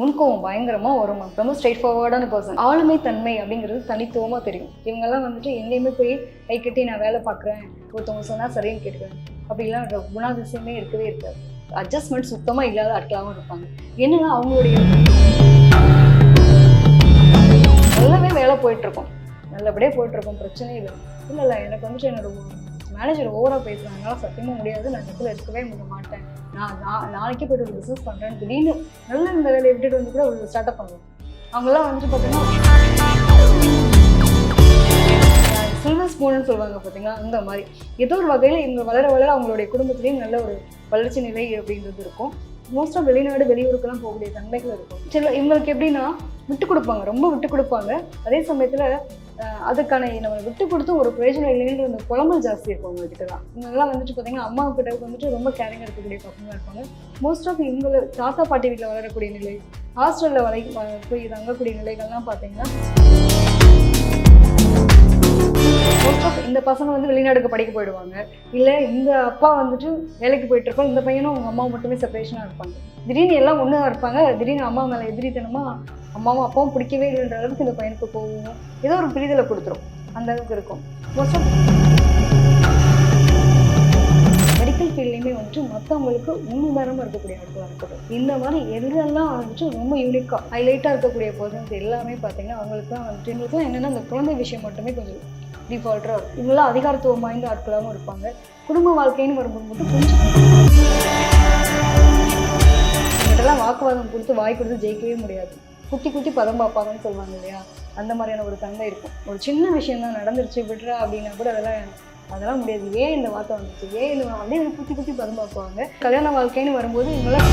முன்கோவம் பயங்கரமாக வரும். ரொம்ப ஸ்ட்ரெயிட் ஃபார்வர்டான பர்சன் ஆளுமை தன்மை அப்படிங்கிறது தனித்துவமாக தெரியும். இவங்கெல்லாம் வந்துட்டு எங்கேயுமே போய் கை கட்டி நான் வேலை பார்க்குறேன். ஒருத்தவங்க சொன்னால் சரின்னு கேட்குறேன் அப்படிலாம் குணாதிசயமே இருக்கவே இருக்காது. அட்ஜஸ்ட்மெண்ட் சுத்தமாக இல்லாத ஆட்களாகவும் இருப்பாங்க. என்னன்னா அவங்களுடைய நல்லாவே வேலை போயிட்டுருக்கோம். நல்லபடியாக போயிட்டுருக்கோம். பிரச்சனையே இல்லை. இல்லை இல்லை எனக்கு வந்துட்டு என்னோட மேனேஜர் ஓவராக பேசுகிறாங்க சத்தியமாக முடியாது. நான் இடத்துல இருக்கவே முடிய மாட்டேன். நான் நான் நாளைக்கே போய்ட்டு ஒரு பிஸ்னஸ் பண்ணுறேன் திடீர்னு நல்ல இந்த வேலையை விட்டுட்டு வந்து கூட ஒரு ஸ்டார்ட் அப் பண்ணுவோம் அவங்கெல்லாம் வந்துட்டு பார்த்தீங்கன்னா சில்வர் ஸ்பூன்னு சொல்லுவாங்க பார்த்தீங்கன்னா அந்த மாதிரி. ஏதோ ஒரு வகையில் இவங்க வளர வளர அவங்களுடைய குடும்பத்துலேயும் நல்ல ஒரு வளர்ச்சி நிலை அப்படின்றது இருக்கும். மோஸ்ட்டாக வெளிநாடு வெளியூருக்கெல்லாம் போகக்கூடிய தன்மைகள் இருக்கும். சில இவங்களுக்கு எப்படின்னா விட்டு கொடுப்பாங்க. ரொம்ப விட்டு கொடுப்பாங்க. அதே சமயத்தில் அதுக்கான நம்ம விட்டு கொடுத்து ஒரு பிரயோஜனம் இல்லைன்ற அந்த குழம்பு ஜாஸ்தி இருக்கும் அவங்ககிட்ட தான் இவங்கெல்லாம் வந்துட்டு பார்த்தீங்கன்னா அம்மா கிட்ட வந்துட்டு ரொம்ப கேரிங் எடுக்கக்கூடிய பசங்க இருப்பாங்க. மோஸ்ட் ஆஃப் இவங்க தாத்தா பாட்டி வீட்டில் வளரக்கூடிய நிலை ஹாஸ்டலில் வளை போய் தங்கக்கூடிய நிலைகள்லாம் பார்த்தீங்கன்னா இந்த பசங்க வந்து வெளிநாடுக்கு படிக்க போயிடுவாங்க. இல்லை இந்த அப்பா வந்துட்டு வேலைக்கு போயிட்டு இருக்கோம். இந்த பையனும் அவங்க அம்மா மட்டுமே செப்பரேஷனாக இருப்பாங்க. திடீர்னு எல்லாம் ஒன்றா இருப்பாங்க. திடீர்னு அம்மா மேலே எதிரித்தனமா அம்மாவும் அப்பாவும் பிடிக்கவே இல்லைன்ற அளவுக்கு இந்த பையனுக்கு போவோம் ஏதோ ஒரு பிரிதலை கொடுத்துரும். அந்த அளவுக்கு இருக்கும். மோஸ்ட் ஆஃப் மெடிக்கல் ஃபீல்ட்லேயுமே வந்துட்டு மற்றவங்களுக்கு முன்னுதாரணமாக இருக்கக்கூடிய ஆட்களாக இருக்கட்டும். இந்த மாதிரி எல்லாம் வந்துட்டு ரொம்ப யூனிக்காக ஹைலைட்டாக இருக்கக்கூடிய பர்சன்ஸ் எல்லாமே பார்த்தீங்கன்னா அவங்களுக்குலாம் வந்துட்டு என்னென்னா அந்த குழந்தை விஷயம் மட்டுமே கொஞ்சம் டிஃபால்ட்டாக இவங்களாம் அதிகாரத்துவம் வாய்ந்த ஆட்களாகவும் இருப்பாங்க. குடும்ப வாழ்க்கைன்னு வரும்போது மட்டும் கொஞ்சம் வாக்குவாதம் கொடுத்து வாய் கொடுத்து ஜெயிக்கவே முடியாது. குட்டி குட்டி பதம் பார்ப்பாங்கன்னு சொல்லுவாங்க இல்லையா? அந்த மாதிரியான ஒரு தன்மை இருக்கும். ஒரு சின்ன விஷயம் தான் நடந்துருச்சு விட்றா அப்படின்னா கூட அதெல்லாம் அதெல்லாம் முடியாது. ஏன் இந்த வார்த்தை வந்துச்சு? ஏன் இந்த அப்படியே குத்தி குத்தி பதம் பார்ப்பாங்க. கல்யாண வாழ்க்கைன்னு வரும்போது இவங்களாம்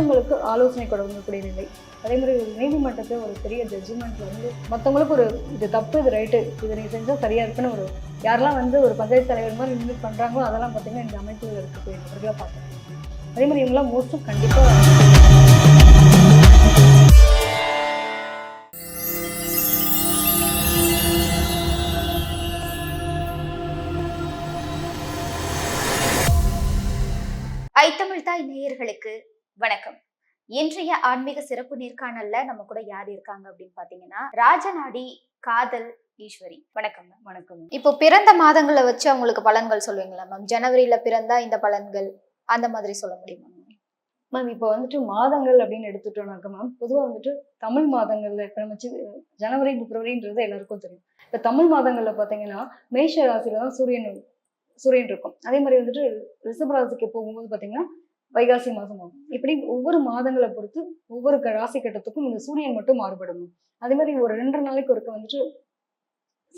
மற்றவங்களுக்கு ஆலோசனை கொடுக்கக்கூடிய நிலை அதே மாதிரி ஒரு நீதிமன்றத்தில் ஒரு பெரிய ஜட்ஜ்மெண்ட்ல வந்து மற்றவங்களுக்கு ஒரு இது தப்பு இது ரைட்டு இது நீ செஞ்சால் சரியா இருக்குன்னு ஒரு யாரெல்லாம் வந்து ஒரு பஞ்சாயத்து தலைவர் மாதிரி நின்று பண்ணுறாங்களோ அதெல்லாம் பார்த்தீங்கன்னா இந்த அமைப்புகள் இருக்கக்கூடிய நபர்களாக பார்க்குறேன் அதே மாதிரி இவங்களாம் மோஸ்ட்டும் கண்டிப்பாக ஐத்தமிழ் நேயர்களுக்கு இன்றைய ஆன்மீக சிறப்பு நேர்காணல்ல நம்ம கூட யார் இருக்காங்க அப்படின்னு பாத்தீங்கன்னா ராஜநாடி காதல் ஈஸ்வரி. வணக்கம். வணக்கம். இப்போ பிறந்த மாதங்களை வச்சு அவங்களுக்கு பலன்கள் சொல்லுவீங்களா மேம் ஜனவரியில பிறந்தா இந்த பலன்கள் அந்த மாதிரி சொல்ல முடியுமா? மேம் இப்போ வந்துட்டு மாதங்கள் அப்படின்னு எடுத்துட்டோம்னாக்க மேம் பொதுவாக வந்துட்டு தமிழ் மாதங்கள்ல இப்போ நம்ம ஜனவரி பிப்ரவரின்றது எல்லாருக்கும் தெரியும். இப்போ தமிழ் மாதங்கள்ல பார்த்தீங்கன்னா மேஷ ராசியில தான் சூரியன் சூரியன் இருக்கும். அதே மாதிரி வந்துட்டு ரிஷப ராசிக்கு போகும்போது பார்த்தீங்கன்னா வைகாசி மாதம் ஆகும். இப்படி ஒவ்வொரு மாதங்களை பொறுத்து ஒவ்வொரு க- ராசி கட்டத்துக்கும் இந்த சூரியன் மட்டும் மாறுபடும் அதே மாதிரி ஒரு ரெண்டு நாளைக்கு ஒருக்க வந்துட்டு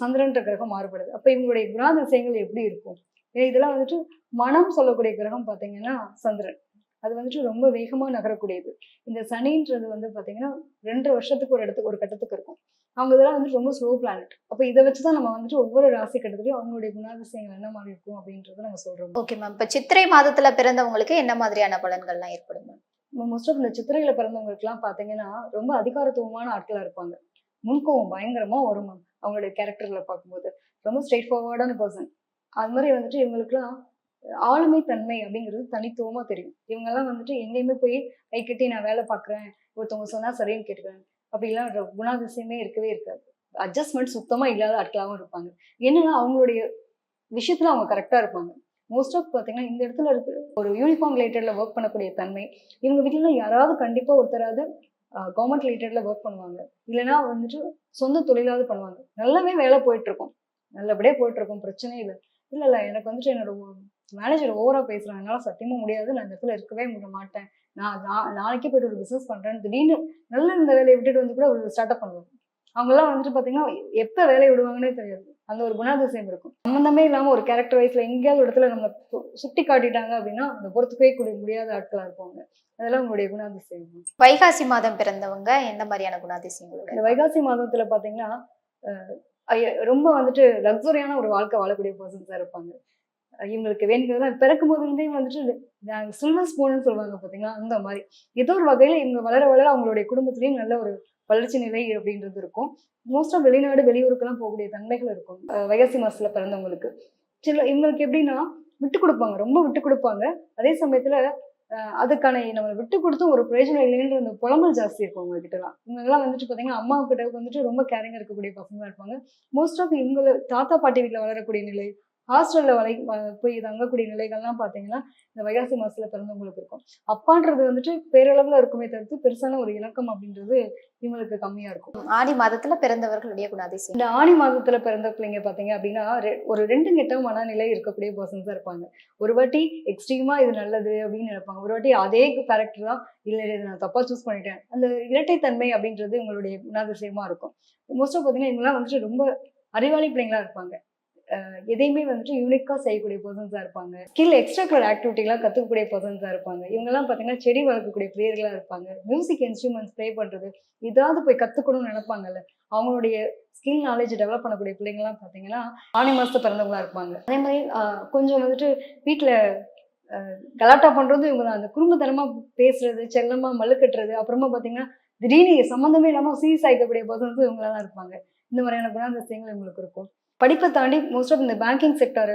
சந்திரன்ற கிரகம் மாறுபடுது. அப்போ இவங்களுடைய குணாதிசயங்கள் எப்படி இருக்கும்? இதெல்லாம் வந்துட்டு மனம் சொல்லக்கூடிய கிரகம் பார்த்தீங்கன்னா சந்திரன். அது வந்துட்டு ரொம்ப வேகமா நகரக்கூடியது. இந்த சனின்றது வந்து பாத்தீங்கன்னா ரெண்டு வருஷத்துக்கு ஒரு இடத்துக்கு ஒரு கட்டத்துக்கு இருக்கும். அவங்க இதெல்லாம் வந்துட்டு ரொம்ப ஸ்லோ பிளானட் அப்போ இதை வச்சு தான் நம்ம வந்துட்டு ஒவ்வொரு ராசி கட்டத்துலையும் அவங்களுடைய குணாதிசயங்கள் என்ன மாதிரி இருக்கும் அப்படின்றத நம்ம சொல்றோம். ஓகே மேம் இப்ப சித்திரை மாதத்துல பிறந்தவங்களுக்கு என்ன மாதிரியான பலன்கள்லாம் ஏற்படும் ma'am? மோஸ்ட் ஆஃப் இந்த சித்திரையில பிறந்தவங்களுக்குலாம் பாத்தீங்கன்னா ரொம்ப அதிகாரத்துவமான ஆட்களா இருப்பாங்க. முன்கோவம் பயங்கரமா வரும் மேம் அவங்களுடைய கேரக்டர்ல பார்க்கும்போது ரொம்ப ஸ்ட்ரெயிட் ஃபார்வர்டான பர்சன் அது மாதிரி வந்துட்டு இவங்களுக்குலாம் ஆளுமை தன்மை அப்படிங்கிறது தனித்துவமா தெரியும். இவங்கெல்லாம் வந்துட்டு எங்கேயுமே போய் கை கட்டி நான் வேலை பார்க்குறேன் ஒருத்தவங்க சொன்னா சரின்னு கேட்டுக்கிறேன் அப்படிலாம் குணாதிசயமே இருக்கவே இருக்காது. அட்ஜஸ்ட்மெண்ட் சுத்தமா இல்லாத ஆட்களாகவும் இருப்பாங்க. என்னன்னா அவங்களுடைய விஷயத்துல அவங்க கரெக்டா இருப்பாங்க. மோஸ்ட் ஆஃப் பார்த்தீங்கன்னா இந்த இடத்துல இருக்கு ஒரு யூனிஃபார்ம் ரிலேட்டட்ல ஒர்க் பண்ணக்கூடிய தன்மை. இவங்க வீட்டில் யாராவது கண்டிப்பா ஒருத்தராவது கவர்மெண்ட் ரிலேட்டட்ல ஒர்க் பண்ணுவாங்க. இல்லைன்னா வந்துட்டு சொந்த தொழிலாவது பண்ணுவாங்க. நல்லாவே வேலை போயிட்டு இருக்கோம். நல்லபடியா போயிட்டு இருக்கோம் பிரச்சனை இல்லை. இல்லை இல்லை எனக்கு வந்துட்டு என்னோட மேனேஜர் ஓவரா பேசுறாங்க என்னால சத்தியமா முடியாது. நான் இந்த இடத்துல இருக்கவே முடிய மாட்டேன். நான் நாளைக்கே போயிட்டு ஒரு பிசினஸ் பண்றேன். திடீர்னு நல்ல இந்த வேலையை விட்டுட்டு வந்து கூட ஒரு ஸ்டார்ட் அப் பண்ணுவாங்க அவங்கெல்லாம் வந்துட்டு பாத்தீங்கன்னா எப்ப வேலையை விடுவாங்கன்னே தெரியாது. அந்த ஒரு குணாதிசயம் இருக்கும். சம்மந்தமே இல்லாம ஒரு கேரக்டர் வைஸ்ல எங்கேயாவது இடத்துல நம்ம சுட்டி காட்டிட்டாங்க அப்படின்னா அந்த பொறுத்துக்கவே கூடிய முடியாத ஆட்களா இருப்பாங்க. அதெல்லாம் உங்களுடைய குணாதிசயம். வைகாசி மாதம் பிறந்தவங்க எந்த மாதிரியான குணாதிசயங்களோட இந்த வைகாசி மாதத்துல பாத்தீங்கன்னா ரொம்ப வந்துட்டு லக்ஸரியான ஒரு வாழ்க்கை வாழக்கூடிய பர்சன்ஸா இருப்பாங்க. இவங்களுக்கு வேண்டியதெல்லாம் பிறக்கும் போதுலேருந்தே வந்துட்டு சில்வர் ஸ்பூன்னு சொல்லுவாங்க பார்த்தீங்களா அந்த மாதிரி. ஏதோ ஒரு வகையில் இவங்க வளர வளர அவங்களுடைய குடும்பத்துலேயும் நல்ல ஒரு வளர்ச்சி நிலை அப்படின்றது இருக்கும். மோஸ்ட்டாக வெளிநாடு வெளியூருக்கெல்லாம் போகக்கூடிய தன்மைகள் இருக்கும். வயசு மாதத்தில் பிறந்தவங்களுக்கு. சில இவங்களுக்கு எப்படின்னா விட்டு கொடுப்பாங்க. ரொம்ப விட்டு கொடுப்பாங்க. அதே சமயத்தில் அதுக்கான நம்ம விட்டு கொடுத்தும் ஒரு பிரயோஜனம் இல்லைன்ற அந்த புலம்பல் ஜாஸ்தி இருக்கும் அவங்க கிட்டலாம் இவங்கெல்லாம் வந்துட்டு பார்த்தீங்கன்னா அம்மா கிட்ட வந்துட்டு ரொம்ப கேரிங்காக இருக்கக்கூடிய பசங்களாக இருப்பாங்க. மோஸ்ட் ஆஃப் இவங்க தாத்தா பாட்டி வீட்டில் வளரக்கூடிய நிலை ஹாஸ்டலில் வளை வ- போய் தங்கக்கூடிய நிலைகள்லாம் பார்த்தீங்கன்னா இந்த வைகாசி மாசத்துல பிறந்தவங்களுக்கு இருக்கும். அப்பான்றது வந்துட்டு பேரளவில் இருக்குமே தவிர்த்து பெருசான ஒரு இணக்கம் அப்படின்றது இவங்களுக்கு கம்மியாக இருக்கும். ஆடி மாதத்துல பிறந்தவர்களுடைய குணாதிசயம் இந்த ஆணி மாதத்துல பிறந்த பிள்ளைங்க பாத்தீங்க அப்படின்னா ரெ- ஒரு ரெண்டு கெட்ட மனநிலை இருக்கக்கூடிய பர்சன்ஸா இருப்பாங்க. ஒரு வாட்டி எக்ஸ்ட்ரீமா இது நல்லது அப்படின்னு நினைப்பாங்க. ஒரு வாட்டி அதே கேரக்டர் தான் இல்ல இது நான் தப்பா சூஸ் பண்ணிட்டேன். அந்த இரட்டைத்தன்மை அப்படின்றது உங்களுடைய குணாதிசயமா இருக்கும். மோஸ்டா பாத்தீங்கன்னா இவங்கெல்லாம் வந்துட்டு ரொம்ப அறிவாளி பிள்ளைங்களா இருப்பாங்க. எதையுமே வந்துட்டு யூனிக்கா செய்யக்கூடிய பர்சன்ஸாக இருப்பாங்க. ஸ்கில் எக்ஸ்ட்ரா கலர் ஆக்டிவிட்டிலாம் கற்றுக்கக்கூடிய பர்சன்ஸாக இருப்பாங்க. இவங்கெல்லாம் பாத்தீங்கன்னா செடி வளர்க்கக்கூடிய பிரியர்களா இருப்பாங்க. மியூசிக் இன்ஸ்ட்ருமெண்ட்ஸ் ப்ளே பண்றது ஏதாவது போய் கத்துக்கணும்னு நினைப்பாங்கல்ல. அவங்களுடைய ஸ்கில் நாலேஜ் டெவலப் பண்ணக்கூடிய பிள்ளைங்கலாம் பார்த்தீங்கன்னா ஆணி மாதத்தை பிறந்தவங்களா இருப்பாங்க. அதே மாதிரி கொஞ்சம் வந்துட்டு வீட்டில் கலாட்டா பண்ணுறது இவங்க தான் அந்த குடும்பத்தனமாக பேசுறது செல்லமாக மல்லுக்கட்டுறது அப்புறமா பார்த்தீங்கன்னா திடீர்னு சம்மந்தமே இல்லாமல் சீரியஸ் ஆகிக்கக்கூடிய பர்சன்ஸும் இவங்களாக தான் இருப்பாங்க. இந்த மாதிரியான குணாதிசயங்கள் இவங்களுக்கு இருக்கும். படிப்பை தாண்டி மோஸ்ட் ஆஃப் இந்த பேங்கிங் செக்டர்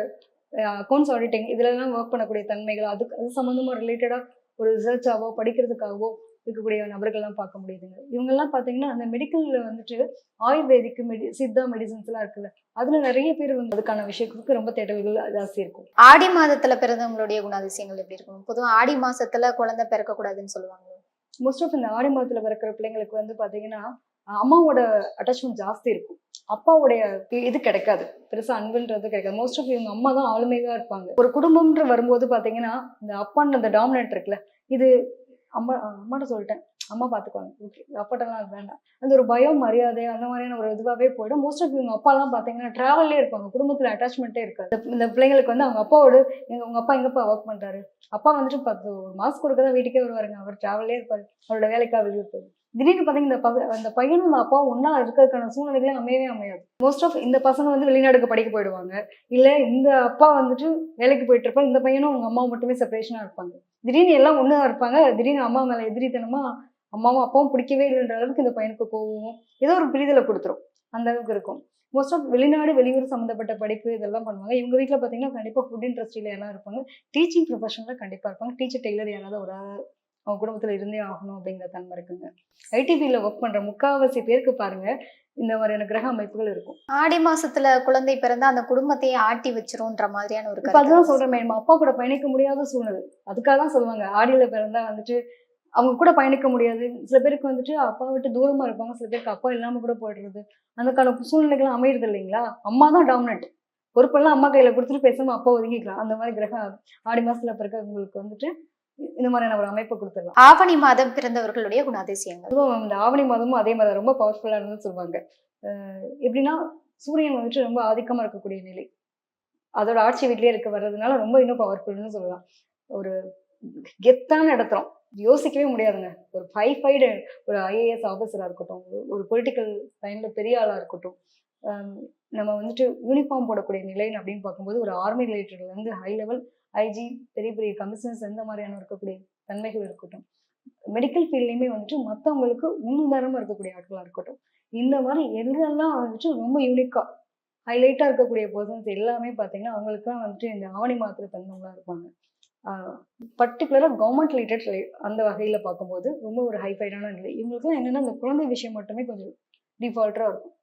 அக்கௌண்ட்ஸ் ஆடிட்டிங் இதுலலாம் ஒர்க் பண்ணக்கூடிய தன்மைகள் அதுக்கு அது சம்மந்தமாக ரிலேட்டடாக ஒரு ரிசர்ச்சாவோ படிக்கிறதுக்காகவோ இருக்கக்கூடிய நபர்கள்லாம் பார்க்க முடியுதுங்க. இவங்கெல்லாம் பார்த்தீங்கன்னா அந்த மெடிக்கல்ல வந்துட்டு ஆயுர்வேதிக் மெடி சித்தா மெடிசன்ஸ் எல்லாம் இருக்குல்ல அதுல நிறைய பேர் வந்து அதுக்கான விஷயத்துக்கு ரொம்ப தேடல்கள் ஜாஸ்தி இருக்கும். ஆடி மாதத்துல பிறந்தவங்களுடைய குணாதிசயங்கள் எப்படி இருக்கும்? பொதுவா ஆடி மாசத்துல குழந்தை பிறக்க கூடாதுன்னு சொல்லுவாங்க. மோஸ்ட் ஆஃப் இந்த ஆடி மாதத்துல பிறக்கிற பிள்ளைங்களுக்கு வந்து பாத்தீங்கன்னா அஹ் அம்மாவோட அட்டாச்மெண்ட் ஜாஸ்தி இருக்கும். அப்பாவுடைய இது கிடைக்காது. பெருசாக அன்புன்றது கிடைக்காது. மோஸ்ட் ஆஃப் இவங்க அம்மா தான் ஆளுமையாக இருப்பாங்க. ஒரு குடும்பம்ன்ற வரும்போது பார்த்தீங்கன்னா இந்த அப்பான்ற அந்த டாமினேட் இருக்குல்ல இது அம்மா அம்மாட்ட சொல்லிட்டேன். அம்மா பார்த்துக்குவாங்க ஓகே அப்பாட்டெல்லாம் அது வேண்டாம். அந்த ஒரு பயம் மரியாதை அந்த மாதிரியான ஒரு இதுவாகவே போயிடும். மோஸ்ட் ஆஃப் இவங்க அப்பாலாம் பார்த்தீங்கன்னா ட்ராவல்லே இருப்பாங்க. குடும்பத்தில் அட்டாச்மெண்ட்டே இருக்காது. இந்த- பிள்ளைங்களுக்கு வந்து அவங்க அப்பாவோட எங்கள் உங்கள் அப்பா எங்கப்பா ஒர்க் பண்ணுறாரு அப்பா வந்துட்டு பத்து ஒரு மாதத்துக்கு ஒருக்க தான் வீட்டுக்கே வருவாருங்க. அவர் ட்ராவல்லே இருப்பார். அவரோட வேலைக்காக வெளியே இருப்பாரு திடீர்னு பார்த்தீங்கன்னா இந்த பக அந்த பையனும் அந்த அப்பாவும் ஒன்றா இருக்கிறதுக்கான சூழ்நிலைகளே அமையவே அமையாது. மோஸ்ட் ஆஃப் இந்த பசங்க வந்து வெளிநாடுக்கு படிக்க போயிடுவாங்க. இல்லை இந்த அப்பா வந்துட்டு வேலைக்கு போயிட்டு இருப்பாங்க இந்த பையனும் அவங்க அம்மா மட்டுமே செப்பரேஷனாக இருப்பாங்க. திடீர்னு எல்லாம் ஒன்றா இருப்பாங்க. திடீர்னு அம்மா மேலே எதிரித்தனமா அம்மாவும் அப்பாவும் பிடிக்கவே இல்லைன்ற அளவுக்கு இந்த பையனுக்கு கோவம் ஏதோ ஒரு பிரிதலை கொடுத்துரும். அந்த அளவுக்கு இருக்கும். மோஸ்ட் ஆஃப் வெளிநாடு வெளியூர் சம்மந்தப்பட்ட படிப்பு இதெல்லாம் பண்ணுவாங்க. இவங்க வீட்டில் பார்த்தீங்கன்னா கண்டிப்பாக ஃபுட் இண்டஸ்ட்ரியில் யாராவது இருப்பாங்க. டீச்சிங் ப்ரொஃபஷனில் கண்டிப்பாக இருப்பாங்க. டீச்சர் டெய்லர் யாராவது ஒரு அவங்க குடும்பத்தில் இருந்தே ஆகணும் அப்படிங்கிற தன்மை இருக்குங்க. ஐடி ஃபீல்டில் ஒர்க் பண்ணுற முக்காவாசி பேருக்கு பாருங்க இந்த மாதிரியான கிரக அமைப்புகள் இருக்கும். ஆடி மாசத்துல குழந்தை பிறந்தா அந்த குடும்பத்தையே ஆட்டி வச்சிரும்ன்ற மாதிரியான ஒரு. அதுதான் சொல்றேன் நம்ம அப்பா கூட பயணிக்க முடியாத சூழ்நிலை. அதுக்காக தான் சொல்லுவாங்க. ஆடியில பிறந்தா வந்துட்டு அவங்க கூட பயணிக்க முடியாது. சில பேருக்கு வந்துட்டு அப்பா விட்டு தூரமா இருப்பாங்க. சில பேருக்கு அப்பா இல்லாம கூட போயிடுறது. அதுக்கான சூழ்நிலைகள் அமையுறது இல்லைங்களா? அம்மா தான் டாமினட் பொறுப்பெல்லாம் அம்மா கையில கொடுத்துட்டு பேசாம அப்பா ஒதுங்கிக்கலாம். அந்த மாதிரி கிரகம் ஆடி மாசத்துல பிறக்கவங்களுக்கு வந்துட்டு இந்த மாதிரியான ஒரு அமைப்பை கொடுத்துடலாம். ஆவணி மாதம் பிறந்தவர்களுடைய குணாதிசயங்கள். அதுவும் இந்த ஆவணி மாதமும் அதே மாதிரி ரொம்ப பவர்ஃபுல்லானதுன்னு சொல்லுவாங்க. அஹ் எப்படின்னா சூரியன் வந்துட்டு ரொம்ப ஆதிக்கமா இருக்கக்கூடிய நிலை. அதோட ஆட்சி வீட்லயே இருக்க வர்றதுனால ரொம்ப இன்னும் பவர்ஃபுல்னு சொல்லலாம். ஒரு கெத்தான இடத்துறோம் யோசிக்கவே முடியாதுங்க. ஒரு ஃபைவ் ஃபைடு ஒரு ஐஏஎஸ் ஆஃபீஸராக இருக்கட்டும் ஒரு- பொலிட்டிக்கல் லைனில் பெரிய ஆளாக இருக்கட்டும் நம்ம வந்துட்டு யூனிஃபார்ம் போடக்கூடிய நிலை அப்படின்னு பார்க்கும்போது ஒரு ஆர்மி ரிலேட்டட்லேருந்து ஹை லெவல் ஐஜி பெரிய பெரிய கமிஷனர்ஸ் எந்த மாதிரியான இருக்கக்கூடிய தன்மைகள் இருக்கட்டும். மெடிக்கல் ஃபீல்ட்லையுமே வந்துட்டு மற்றவங்களுக்கு முன்னுதாரணமாக இருக்கக்கூடிய ஆட்களாக இருக்கட்டும். இந்த மாதிரி எங்கெல்லாம் வந்துட்டு ரொம்ப யூனிக்காக ஹைலைட்டாக இருக்கக்கூடிய பர்சன்ஸ் எல்லாமே பார்த்தீங்கன்னா அவங்களுக்குலாம் வந்துட்டு இந்த ஆவணி மாத்திரை பிறந்தவங்களா இருப்பாங்க. பர்டிகுலராக கவர்மெண்ட் ரிலேட்டட் அந்த வகையில் பார்க்கும்போது ரொம்ப ஒரு ஹைஃபைடான நிலை. இவங்களுக்குலாம் என்னென்னா இந்த குழந்தை விஷயம் மட்டுமே கொஞ்சம் டிஃபால்ட்டாக இருக்கும்.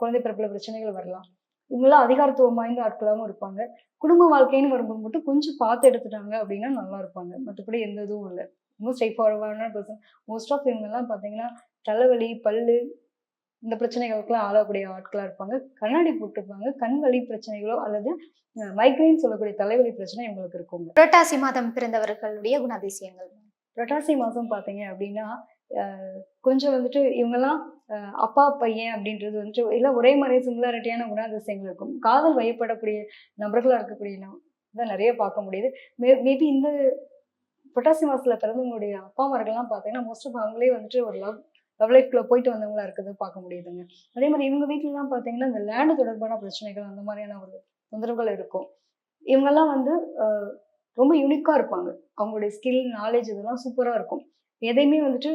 குழந்தை பிறப்பில் பிரச்சனைகள் வரலாம். இவங்களாம் அதிகாரத்துவம் வாய்ந்த ஆட்களாகவும் இருப்பாங்க. குடும்ப வாழ்க்கைன்னு வரும்போது மட்டும் கொஞ்சம் பார்த்து எடுத்துட்டாங்க அப்படின்னா நல்லா இருப்பாங்க. மற்றபடி எந்த இதுவும் இல்லை. ரொம்ப ஸ்ட்ரைட் ஃபார்வர்டான பர்சன் மோஸ்ட் ஆஃப் இவங்கெல்லாம் பார்த்தீங்கன்னா தலைவலி பல்லு இந்த பிரச்சனைகளுக்கெல்லாம் ஆளக்கூடிய ஆட்களாக இருப்பாங்க. கண்ணாடி போட்டிருப்பாங்க. கண் வலி பிரச்சனைகளோ அல்லது மைக்ரைன் சொல்லக்கூடிய தலைவலி பிரச்சனை இவங்களுக்கு இருக்குங்க. புரட்டாசி மாதம் பிறந்தவர்களுடைய குணாதிசயங்கள். புரட்டாசி மாதம் பார்த்தீங்க அப்படின்னா கொஞ்சம் வந்துட்டு இவங்கெல்லாம் அப்பா பையன் அப்படின்றது வந்துட்டு எல்லாம் ஒரே மாதிரி சிமிலாரிட்டியான குணாதிசயங்கள் இருக்கும். காதல் வயப்படக்கூடிய நபர்களாக இருக்கக்கூடிய தான் நிறைய பார்க்க முடியுது. மே மேபி இந்த புட்டாசி மாசத்துல பிறந்தவங்களுடைய அப்பா அம்மார்கள்லாம் பார்த்தீங்கன்னா மோஸ்ட் ஆஃப் அவங்களே வந்துட்டு ஒரு லவ் லவ் லைஃப்ல போயிட்டு வந்தவங்களா இருக்கிறது பார்க்க முடியுதுங்க. அதே மாதிரி இவங்க வீட்டிலலாம் பார்த்தீங்கன்னா இந்த லேண்டு தொடர்பான பிரச்சனைகள் அந்த மாதிரியான ஒரு தொந்தரவுகள் இருக்கும். இவங்கெல்லாம் வந்து ரொம்ப யூனிக்காக இருப்பாங்க. அவங்களுடைய ஸ்கில் நாலேஜ் இதெல்லாம் சூப்பராக இருக்கும். எதையுமே வந்துட்டு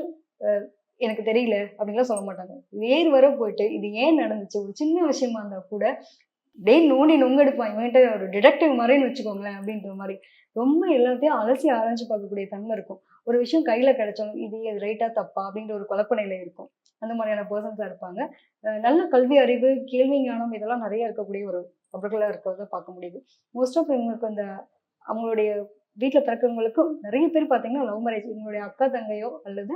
எனக்கு தெரியல அப்படின்லாம் சொல்ல மாட்டாங்க. வேறு வர போயிட்டு இது ஏன் நடந்துச்சு? ஒரு சின்ன விஷயமா இருந்தா கூட டே நோண்டி நொங்கெடுப்பான் இவன்கிட்ட ஒரு டிடெக்டிவ் மாதிரின்னு வச்சுக்கோங்களேன் அப்படின்ற மாதிரி. ரொம்ப எல்லாத்தையும் அலசி ஆராய்ஞ்சு பார்க்கக்கூடிய தன்மை இருக்கும். ஒரு விஷயம் கையில கிடைச்சாலும் இது இது ரைட்டா தப்பா அப்படின்ற ஒரு குழப்பநிலை இருக்கும். அந்த மாதிரியான பர்சன்ஸா இருப்பாங்க. நல்ல கல்வி அறிவு கேள்வி ஞானம் இதெல்லாம் நிறைய இருக்கக்கூடிய ஒரு நபர்களா இருக்கிறத பார்க்க முடியுது. மோஸ்ட் ஆஃப் இவங்களுக்கு அந்த அவங்களுடைய வீட்டில் பிறக்கவங்களுக்கும் நிறைய பேர் பார்த்தீங்கன்னா லவ் மேரேஜ் இவங்களுடைய அக்கா தங்கையோ அல்லது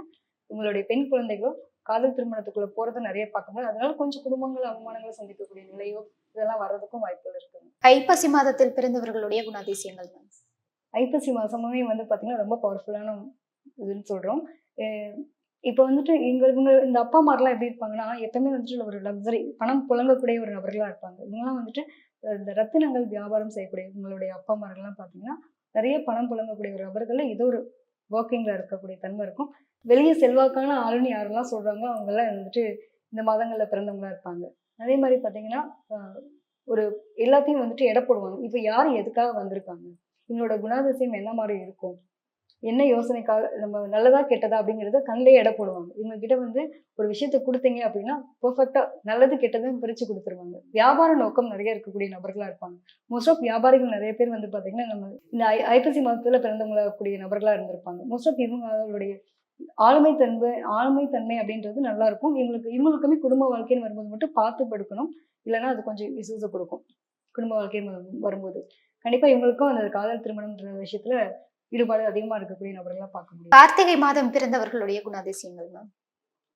இவங்களுடைய பெண் குழந்தைகளோ காதல் திருமணத்துக்குள்ள போறதை நிறைய பார்க்க முடியும் அதனால கொஞ்சம் குடும்பங்கள் அவமானங்களை சந்திக்கக்கூடிய நிலையோ இதெல்லாம் வர்றதுக்கும் வாய்ப்புகள் இருக்குங்க ஐப்பசி மாதத்தில் பிறந்தவர்களுடைய குணாதிசயங்கள் மேம்? ஐப்பசி மாசமுமே வந்து பாத்தீங்கன்னா ரொம்ப பவர்ஃபுல்லான இதுன்னு சொல்றோம். இப்போ வந்துட்டு எங்க இவங்க இந்த அப்பா அம்மாரெல்லாம் எப்படி இருப்பாங்கன்னா எப்பவுமே வந்துட்டு ஒரு லக்ஸரி பணம் புழங்கக்கூடிய ஒரு நபர்களா இருப்பாங்க. இவங்கெல்லாம் வந்துட்டு இந்த ரத்தினங்கள் வியாபாரம் செய்யக்கூடிய இவங்களுடைய அப்பா அம்மார்கள்லாம் பாத்தீங்கன்னா நிறைய பணம் புழங்கக்கூடிய ஒரு நபர்கள்ல ஏதோ ஒரு ஒர்க்கிங்ல இருக்கக்கூடிய தன்மை இருக்கும். வெளியே செல்வாக்கான ஆளுன்னு யாரெல்லாம் சொல்கிறாங்களோ அவங்கெல்லாம் வந்துட்டு இந்த மாதங்களில் பிறந்தவங்களாக இருப்பாங்க. அதே மாதிரி பார்த்தீங்கன்னா ஒரு எல்லாத்தையும் வந்துட்டு எடை போடுவாங்க. இப்போ யார் எதுக்காக வந்திருக்காங்க? இவங்களோட குணாதிசயம் என்ன மாதிரி இருக்கும்? என்ன யோசனைக்காக நம்ம நல்லதா கெட்டதா அப்படிங்கிறத கண்ணிலே எடை போடுவாங்க. இவங்க கிட்ட வந்து ஒரு விஷயத்த கொடுத்தீங்க அப்படின்னா பெர்ஃபெக்டா நல்லது கெட்டதும் பிரிச்சு கொடுத்துருவாங்க. வியாபார நோக்கம் நிறைய இருக்கக்கூடிய நபர்களா இருப்பாங்க. மோஸ்ட் ஆஃப் வியாபாரிகள் நிறைய பேர் வந்து பாத்தீங்கன்னா நம்ம இந்த ஐ ஐப்பசி மாதத்துல பிறந்தவங்களா கூடிய நபர்களா இருந்திருப்பாங்க. மோஸ்ட் ஆஃப் இவங்க அவங்களுடைய ஆளுமை தன்மை ஆளுமை தன்மை அப்படின்றது நல்லா இருக்கும் இவங்களுக்கு இவங்களுக்குமே குடும்ப வாழ்க்கைன்னு வரும்போது மட்டும் பார்த்து படுக்கணும். இல்லைன்னா அது கொஞ்சம் இசூஸை கொடுக்கும். குடும்ப வாழ்க்கைன்னு வரும்- வரும்போது. கண்டிப்பா இவங்களுக்கும் அந்த காதல் திருமணம்ன்ற விஷயத்துல ஈடுபாடு அதிகமா இருக்கக்கூடிய நபர்களா பார்க்க முடியும். கார்த்திகை மாதம் பிறந்தவர்களுடைய குணாதிசயங்கள் மேம்?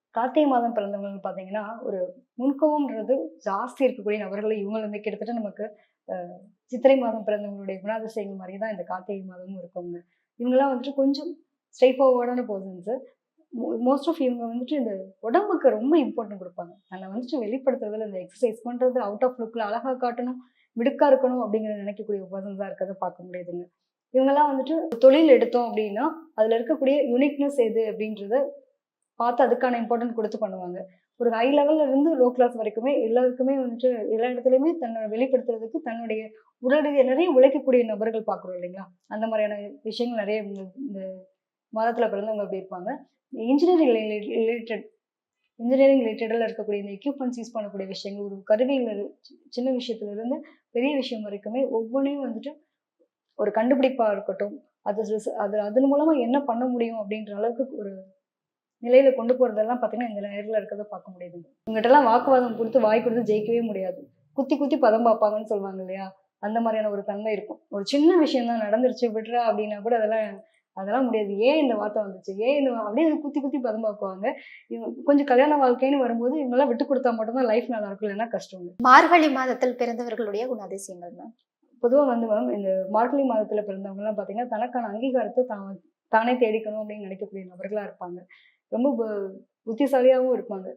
கார்த்திகை மாதம் பிறந்தவங்க பாத்தீங்கன்னா ஒரு முன்கோவம்ன்றது ஜாஸ்தி இருக்கக்கூடிய நபர்கள் இவங்களுமே கிட்டத்தட்ட நமக்கு சித்திரை மாதம் பிறந்தவங்களுடைய குணாதிசயங்கள் மாதிரி தான் இந்த கார்த்திகை மாதமும் இருக்கவங்க. இவங்கெல்லாம் வந்துட்டு கொஞ்சம் ஸ்ட்ரைட் ஃபார்வர்டான பர்சன்ஸ் மோஸ்ட் ஆஃப் இவங்க வந்துட்டு இந்த உடம்புக்கு ரொம்ப இம்பார்ட்டன்ட் கொடுப்பாங்க. அதை வந்துட்டு வெளிப்படுத்துறதுல இந்த எக்ஸசைஸ் பண்ணுறது அவுட் ஆஃப் லுக்கில் அழகாக காட்டணும் மிடுக்கா இருக்கணும் அப்படிங்கிற நினைக்கக்கூடிய பர்சன்ஸாக இருக்கிறத பார்க்க முடியுதுங்க. இவங்கெல்லாம் வந்துட்டு தொழில் எடுத்தோம் அப்படின்னா அதில் இருக்கக்கூடிய யூனிக்னஸ் எது அப்படின்றத பார்த்து அதுக்கான இம்பார்ட்டன்ட் கொடுத்து பண்ணுவாங்க. ஒரு ஹை லெவல்ல இருந்து லோ கிளாஸ் வரைக்குமே எல்லாருக்குமே வந்துட்டு எல்லா இடத்துலையுமே தன்னை வெளிப்படுத்துறதுக்கு தன்னுடைய உடல் நிறைய உழைக்கக்கூடிய நபர்கள் பார்க்குறோம் இல்லைங்களா? அந்த மாதிரியான விஷயங்கள் நிறைய இந்த மதத்தில் பிறந்தவங்க அப்படி இருப்பாங்க. இன்ஜினியரிங் ரிலேட்டட் இன்ஜினியரிங் ரிலேட்டடில் இருக்கக்கூடிய இந்த எக்யூப்மெண்ட்ஸ் யூஸ் பண்ணக்கூடிய விஷயங்கள் ஒரு கருவியில் சின்ன விஷயத்துலேருந்து பெரிய விஷயம் வரைக்குமே ஒவ்வொன்றையும் வந்துட்டு ஒரு கண்டுபிடிப்பாக இருக்கட்டும். அது அது அதன் மூலமாக என்ன பண்ண முடியும் அப்படின்ற அளவுக்கு ஒரு நிலையில கொண்டு போறதெல்லாம் பார்த்தீங்கன்னா இந்த நேரில் இருக்கிறத பார்க்க முடியுது. இவங்ககிட்ட வாக்குவாதம் கொடுத்து வாய் கொடுத்து ஜெயிக்கவே முடியாது. குத்தி குத்தி பதம் பார்ப்பாங்கன்னு சொல்லுவாங்க இல்லையா? அந்த மாதிரியான ஒரு தன்மை இருக்கும். ஒரு சின்ன விஷயம் தான் நடந்துருச்சு விடுறா அப்படின்னா கூட அதெல்லாம் அதெல்லாம் முடியாது. ஏன் இந்த வார்த்தை வந்துச்சு? ஏன் இந்த அப்படியே குத்தி குத்தி பதம் பார்க்குவாங்க இவங்க கொஞ்சம் கல்யாண வாழ்க்கைன்னு வரும்போது இவங்கெல்லாம் விட்டு கொடுத்தா மட்டும்தான் லைஃப் நல்லா இருக்கும் இல்லைன்னா கஷ்டங்க மார்கழி மாதத்தில் பிறந்தவர்களுடைய குணாதிசயங்கள் மேம் பொதுவாக வந்து மேம் இந்த மார்கழி மாதத்துல பிறந்தவங்கலாம் பார்த்தீங்கன்னா தனக்கான அங்கீகாரத்தை தான் தானே தேடிக்கணும் அப்படின்னு நினைக்கக்கூடிய நபர்களா இருப்பாங்க. ரொம்ப பு- புத்திசாலியாவும் இருப்பாங்க.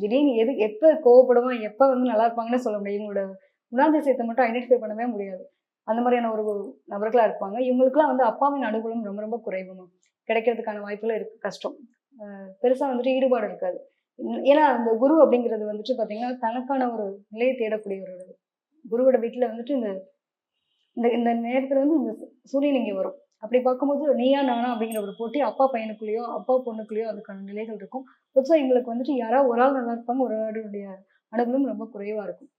திடீர்னு எது எப்போ கோவப்படுவான் எப்போ வந்து நல்லா இருப்பாங்கன்னு சொல்ல முடியும் இவங்களோட குணாதிசயத்தை மட்டும் ஐடென்டிஃபை பண்ணவே முடியாது. அந்த மாதிரியான ஒரு நபர்களாக இருப்பாங்க. இவங்களுக்குலாம் வந்து அப்பாவின் அனுகூலம் ரொம்ப ரொம்ப குறைவுமா கிடைக்கிறதுக்கான வாய்ப்புகள் இருக்கு கஷ்டம். பெருசாக வந்துட்டு ஈடுபாடு இருக்காது. ஏன்னா அந்த குரு அப்படிங்கிறது வந்துட்டு பார்த்தீங்கன்னா தனக்கான ஒரு நிலையை தேடக்கூடிய ஒரு குருவோட வீட்டில் வந்துட்டு இந்த இந்த இந்த நேரத்தில் வந்து இந்த சூரியன் இங்கே வரும். அப்படி பார்க்கும்போது நீயா நானா அப்படிங்கிற ஒரு போட்டி அப்பா பையனுக்குள்ளேயோ அப்பா பொண்ணுக்குள்ளேயோ அதுக்கான நிலைகள் இருக்கும். பொதுவாக எங்களுக்கு வந்துட்டு யாராவது ஒரு ஆள் நல்லா இருப்பாங்க ஒரு ஆளுடைய அனுகூலம் ரொம்ப குறைவாக இருக்கும்.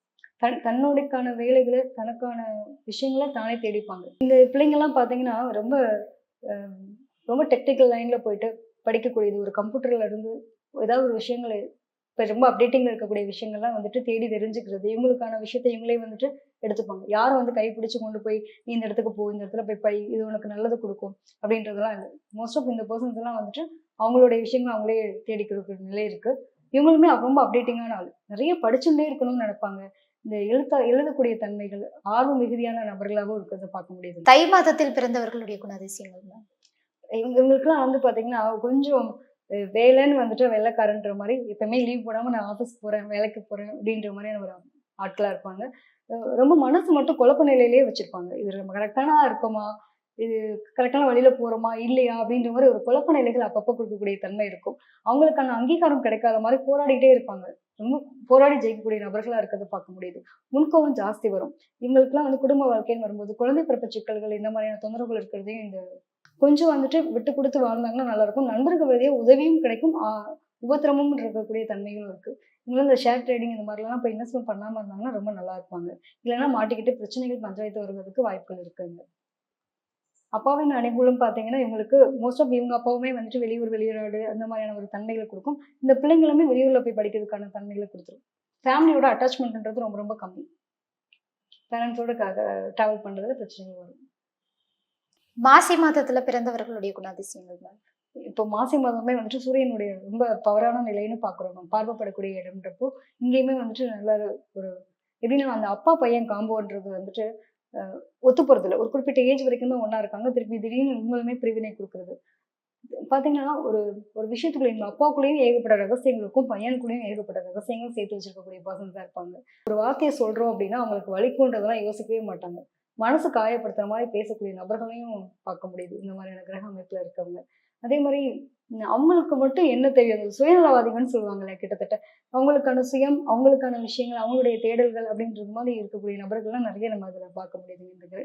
தன் தன்னுடையக்கான வேலைகளை தனக்கான விஷயங்களை தானே தேடிப்பாங்க. இந்த பிள்ளைங்கள்லாம் பார்த்தீங்கன்னா ரொம்ப ரொம்ப டெக்னிக்கல் லைனில் போயிட்டு படிக்கக்கூடியது. ஒரு கம்ப்யூட்டர்ல இருந்து ஏதாவது ஒரு விஷயங்களை இப்போ ரொம்ப அப்டேட்டிங்கில் இருக்கக்கூடிய விஷயங்கள்லாம் வந்துட்டு தேடி தெரிஞ்சுக்கிறது. இவங்களுக்கான விஷயத்தை இவங்களே வந்துட்டு எடுத்துப்பாங்க. யாரும் வந்து கைப்பிடிச்சு கொண்டு போய் நீ இந்த இடத்துக்கு போ இந்த இடத்துல போய் பை இது உனக்கு நல்லது கொடுக்கும். அப்படின்றதெல்லாம் இல்லை. மோஸ்ட் ஆஃப் இந்த பர்சன்ஸ் எல்லாம் வந்துட்டு அவங்களுடைய விஷயங்கள் அவங்களே தேடி கொடுக்குற நிலை இருக்கு. இவங்களுமே ரொம்ப அப்டேட்டிங்கான ஆள். நிறைய படிச்சுட்டே இருக்கணும்னு நினைப்பாங்க. இந்த எழுத்தா எழுதக்கூடிய தன்மைகள் ஆர்வம் மிகுதியான நபர்களாகவும் இருக்கிறத பார்க்க முடியுது. தை மாதத்தில் பிறந்தவர்களுடைய குணாதிசயங்கள் மேம்? இவங்க இவங்களுக்குலாம் வந்து பாத்தீங்கன்னா கொஞ்சம் வேலைன்னு வந்துட்டு வெள்ளைக்காரன்ற மாதிரி எப்பவுமே லீவ் போடாம நான் ஆஃபீஸ் போறேன் வேலைக்கு போறேன் அப்படின்ற மாதிரியான ஒரு ஆட்களா இருப்பாங்க. ரொம்ப மனசு மட்டும் குழப்ப நிலையிலேயே வச்சிருப்பாங்க. இது நம்ம கரெக்டானா இருக்கோமா? இது கரெக்டான வழியில போறோமா இல்லையா அப்படின்ற மாதிரி ஒரு குழப்ப நிலைகள் அப்பப்போ கொடுக்கக்கூடிய தன்மை இருக்கும். அவங்களுக்கான அங்கீகாரம் கிடைக்காத மாதிரி போராடிட்டே இருப்பாங்க. ரொம்ப போராடி ஜெயிக்கக்கூடிய நபர்களா இருக்கிறத பார்க்க முடியுது. முன்கோவம் ஜாஸ்தி வரும். இவங்களுக்குலாம் வந்து குடும்ப வாழ்க்கைன்னு வரும்போது குழந்தை பிறப்பு சிக்கல்கள் இந்த மாதிரியான தொந்தரவுகள் இருக்கிறதையும் இந்த கொஞ்சம் வந்துட்டு விட்டு கொடுத்து வாழ்ந்தாங்கன்னா நல்லா இருக்கும் நண்பர்கள் வழியே உதவியும் கிடைக்கும். ஆஹ் உபத்திரமும் இருக்கக்கூடிய தன்மைகளும் இருக்கு. இவங்களும் இந்த ஷேர் ட்ரேடிங் இந்த மாதிரிலாம் இப்போ இன்வெஸ்ட்மெண்ட் பண்ணாமல் இருந்தாங்கன்னா ரொம்ப நல்லா இருப்பாங்க. இல்லைன்னா மாட்டிக்கிட்டு பிரச்சனைகள் பஞ்சாயத்து வருவதற்கு வாய்ப்புகள் இருக்குங்க. அப்பாவின் அனுகூலம் பார்த்தீங்கன்னா இவங்களுக்கு மோஸ்ட் ஆஃப் இவங்க அப்பாவுமே வந்துட்டு வெளியூர் வெளிநாடு அந்த மாதிரியான ஒரு தன்மைகளை கொடுக்கும். இந்த பிள்ளைங்களுமே வெளியூர்ல போய் படிக்கிறதுக்கான தன்மைகளை கொடுத்துரும். ஃபேமிலியோட அட்டாச்மெண்ட்ன்றது ரொம்ப ரொம்ப கம்மி. பேரண்ட்ஸோட ட்ராவல் பண்றதுல பிரச்சனைகள் வரும். மாசி மாதத்துல பிறந்தவர்களுடைய குணாதிசயங்கள் மேம்? இப்போ மாசி மாதமே வந்துட்டு சூரியனுடைய ரொம்ப பவரான நிலைன்னு பார்க்குறோம் பார்வைப்படக்கூடிய இடம்ன்றப்போ இங்கேயுமே வந்துட்டு நல்ல ஒரு எப்படின்னா அந்த அப்பா பையன் காம்போன்றது வந்துட்டு ஒத்து போறது ஒரு குறிப்பிட்ட ஏஜ் வரைக்கும் தான் ஒன்றா இருக்காங்க. திருப்பி திடீர்னு உங்களுமே பிரிவினை கொடுக்குறது. பார்த்தீங்கன்னா ஒரு ஒரு விஷயத்துக்குள்ள எங்கள் அப்பாவுக்குள்ளேயும் ஏகப்பட்ட ரகசியங்கள் இருக்கும். பையனுக்குள்ளேயும் ஏகப்பட்ட ரகசியங்கள் சேர்த்து வச்சிருக்கக்கூடிய பர்சன்ஸ் தான் இருப்பாங்க. ஒரு வார்த்தையை சொல்கிறோம் அப்படின்னா அவங்களுக்கு வலிக்குன்றதெல்லாம் யோசிக்கவே மாட்டாங்க. மனசு காயப்படுத்துகிற மாதிரி பேசக்கூடிய நபர்களையும் பார்க்க முடியுது. இந்த மாதிரியான கிரக அமைப்பில் இருக்கவங்க. அதே மாதிரி அவங்களுக்கு மட்டும் என்ன தெரியும் அந்த சுயநலவாதிகள்னு சொல்லுவாங்கல்ல கிட்டத்தட்ட. அவங்களுக்கான சுயம் அவங்களுக்கான விஷயங்கள் அவங்களுடைய தேடல்கள் அப்படின்றது மாதிரி இருக்கக்கூடிய நபர்கள்லாம் நிறைய நம்ம அதில் பார்க்க முடியுது. இந்த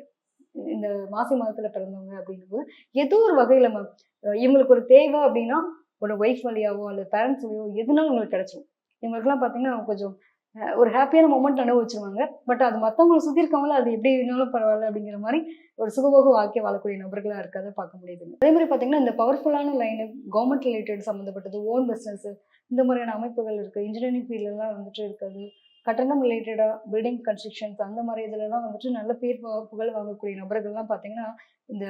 இந்த மாசி மாதத்துல பிறந்தவங்க அப்படின்னும் போது ஏதோ ஒரு வகையில நம்ம இவங்களுக்கு ஒரு தேவை அப்படின்னா ஒரு ஒய்ஃப் வழியாவோ அல்லது பேரண்ட்ஸ் வழியாவோ எதுனாலும் உங்களுக்கு கிடைச்சிடும் இவங்களுக்குலாம் பார்த்தீங்கன்னா கொஞ்சம் ஒரு ஹாப்பியான மூமெண்ட் அனுபவிச்சிருவாங்க. பட் அது மற்றவங்களை சுற்றி இருக்கவங்கள அது எப்படி இருந்தாலும் பரவாயில்ல அப்படிங்கிற மாதிரி ஒரு சுகபோக வாழ்க்கை வாழக்கூடிய நபர்களாக இருக்கிறத பார்க்க முடியுது அதே மாதிரி பார்த்தீங்கன்னா இந்த பவர்ஃபுல்லான லைனு கவர்மெண்ட் ரிலேட்டட் சம்மந்தப்பட்டது ஓன் பிஸ்னஸ் இந்த மாதிரியான அமைப்புகள் இருக்குது இன்ஜினியரிங் ஃபீல்டெல்லாம் வந்துட்டு இருக்குது. கட்டணம் ரிலேட்டடாக பில்டிங் கன்ஸ்ட்ரக்ஷன்ஸ் அந்த மாதிரி இதுலலாம் வந்துட்டு நல்ல பேர் புகழ் வாங்கக்கூடிய நபர்கள்லாம் பார்த்தீங்கன்னா இந்த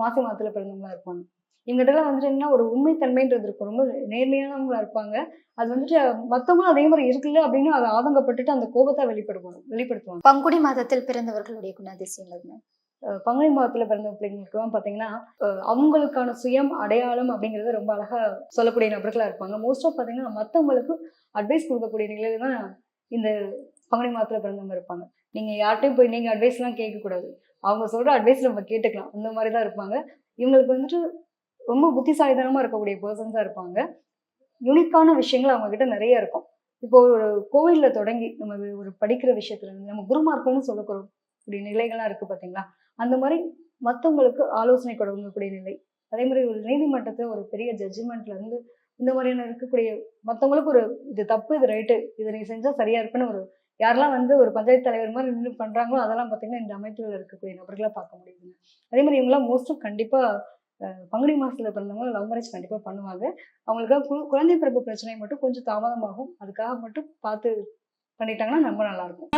மாசி மாதத்தில் பிறந்தவங்களாக இருப்பாங்க. இவங்ககிட்டலாம் வந்துட்டு என்ன ஒரு உண்மைத்தன்மைன்றது இருக்கும். ரொம்ப நேர்மையானவங்களா இருப்பாங்க. அது வந்துட்டு மற்றவங்களும் அதே மாதிரி இருக்குல்ல அப்படின்னு அதை ஆதங்கப்பட்டுட்டு அந்த கோபத்தை வெளிப்படுவாங்க வெளிப்படுத்துவாங்க. பங்குனி மாதத்தில் பிறந்தவர்களுடைய குணாதிசயங்கள் பங்குனி மாதத்துல பிறந்த பிள்ளைங்களுக்குலாம் பார்த்தீங்கன்னா அவங்களுக்கான சுயம் அடையாளம் அப்படிங்கிறது ரொம்ப அழகா சொல்லக்கூடிய நபர்களா இருப்பாங்க. மோஸ்ட் ஆஃப் பார்த்தீங்கன்னா மற்றவங்களுக்கு அட்வைஸ் கொடுக்கக்கூடிய நிலையில தான் இந்த பங்குனி மாதத்துல பிறந்தவங்க இருப்பாங்க. நீங்க யார்கிட்டயும் போய் நீங்க அட்வைஸ்லாம் கேட்கக்கூடாது. அவங்க சொல்ற அட்வைஸ் நம்ம கேட்டுக்கலாம். அந்த மாதிரி தான் இருப்பாங்க. இவங்களுக்கு வந்துட்டு ரொம்ப புத்திசாலித்தனமா இருக்கக்கூடிய பர்சன்ஸா இருப்பாங்க. யூனிக்கான விஷயங்கள் அவங்க கிட்ட நிறைய இருக்கும். இப்போ ஒரு கோவில்ல தொடங்கி நம்ம ஒரு படிக்கிற விஷயத்துல இருந்து நம்ம குருமார்கள்னு இப்படி நிலைகள்லாம் இருக்கு பாத்தீங்களா? அந்த மாதிரி மற்றவங்களுக்கு ஆலோசனை கொடுக்கக்கூடிய நிலை. அதே மாதிரி ஒரு நீதிமன்றத்தில் ஒரு பெரிய ஜட்ஜ்மெண்ட்ல இருந்து இந்த மாதிரியான இருக்கக்கூடிய மற்றவங்களுக்கு ஒரு இது தப்பு இது ரைட்டு இதை நீ செஞ்சா சரியா இருக்குன்னு ஒரு யாரெல்லாம் வந்து ஒரு பஞ்சாயத்து தலைவர் மாதிரி நின்று பண்றாங்களோ அதெல்லாம் பார்த்தீங்கன்னா இந்த அமைப்புல இருக்கக்கூடிய நபர்களை பார்க்க முடியுதுங்க. அதே மாதிரி இவங்கெல்லாம் மோஸ்ட்டும் கண்டிப்பா பங்குனி மாசத்துல பிறந்தவங்க லவ் மேரேஜ் கண்டிப்பா பண்ணுவாங்க. அவங்களுக்காக கு- குழந்தை பிறப்பு பிரச்சனை மட்டும் கொஞ்சம் தாமதமாகும். அதுக்காக மட்டும் பார்த்து பண்ணிட்டாங்கன்னா ரொம்ப நல்லா இருக்கும்.